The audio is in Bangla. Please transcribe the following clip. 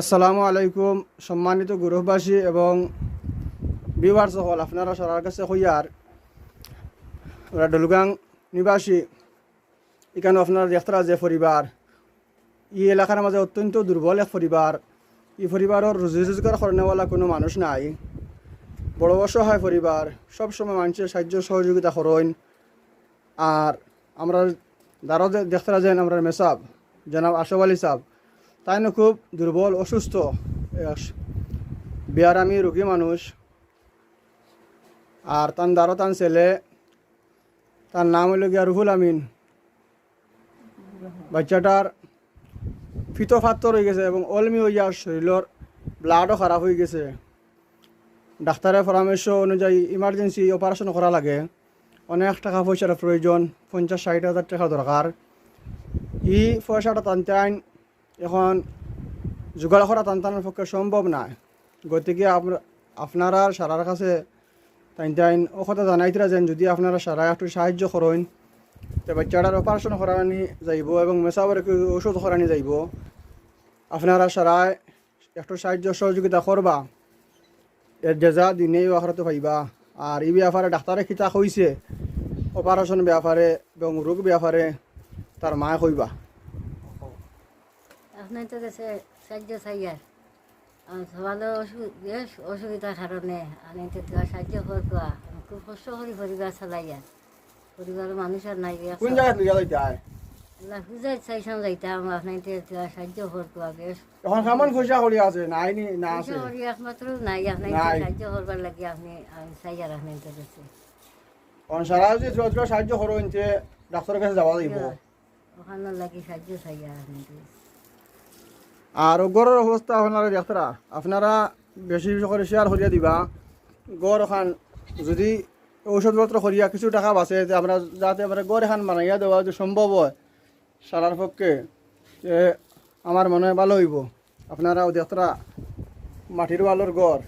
আসসালামু আলাইকুম, সম্মানিত গুরুবাসী এবং বিওয়ার সকল, আপনারা সবার কাছে হইয়ার ওরা ডলুগাং নিবাসী। এখানে আপনারা দেখতরা যে পরিবার ই এলাকার মাঝে অত্যন্ত দুর্বল এক পরিবার। এই পরিবারের রুজি রোজগার করেনেওয়ালা কোনো মানুষ নাই। বড় অসহায় পরিবার, সবসময় মানুষের সাহায্য সহযোগিতা করেন। আর আমরা দ্বারা দেখতরা যেন আমরা মেসাব, জনাব আশফ আলী সাহ তাই না খুব দুর্বল, অসুস্থ। বিয়ারামি রোগী মানুষ। আর তার দ্বারা তান ছেলে, তার নাম হইল গিয়া রুহুল আমিন। বাচ্চাটার ফিতো ফাত্তর হয়ে গেছে এবং অলমি হইয়া শরীরের ব্লাডও খারাপ হয়ে গেছে। ডাক্তারের পরামর্শ অনুযায়ী ইমার্জেন্সি অপারেশন করা লাগে। অনেক টাকা পয়সার প্রয়োজন, পঞ্চাশ, ষাট হাজার টাকা দরকার। ই পয়সাটা টানতে আইন এখন জোগাড় করা টানটানোর পক্ষে সম্ভব নয় গতিকে আপ- আপনারা সারার কাছে টাইন টাইন ও কথা জানাইতরা যেন যদি আপনারা সারা একটু সাহায্য করেন, তো বাচ্চাটার অপারেশন করানি যাইব এবং মেসাবার ওষুধ করানি যাইব। আপনারা সারায় একটু সাহায্য সহযোগিতা করবা। এর জেজা দিনেই আখরাতে পাইবা। আর এই ব্যাপারে ডাক্তারে খিতা কইছে অপারেশন ব্যাপারে এবং রোগ ব্যাপারে তার মায়ে কইবা। আপনার তো কাছে সাহায্য চাইয়ার সবালো বেশ অসুবিধার কারণে আমি তো সাহায্য করবা খুব কষ্ট করি পরিবার চালাইয়ার পরিবারের মানুষ আর নাই চাইছাম যাইতাম আপনার সাহায্য করবা বেশ। এখন কেমন পয়সা করি আছে? নাই নি না আছে? করি একমাত্র নাই আপনার সাহায্য করবার লাগে আপনি আপনার তো এখন সাহায্য করো যে ডাক্তারের কাছে যাওয়া যাইব। ওখানে লাগি সাহায্য আপনার তো। আর গড়ের অবস্থা আপনারা দেখতরা আপনারা বেশি বেশি করে শেয়ার করিয়া দিবা। গড় এখন, যদি ঔষধপত্র করিয়া কিছু টাকা বাঁচে যে আমরা যাতে আমরা গড় এখান বানাইয়া দেওয়া যদি সম্ভব হয় সারার পক্ষে আমার মনে হয় ভালো হইব। আপনারা যাত্রা মাটির বালোর গড়।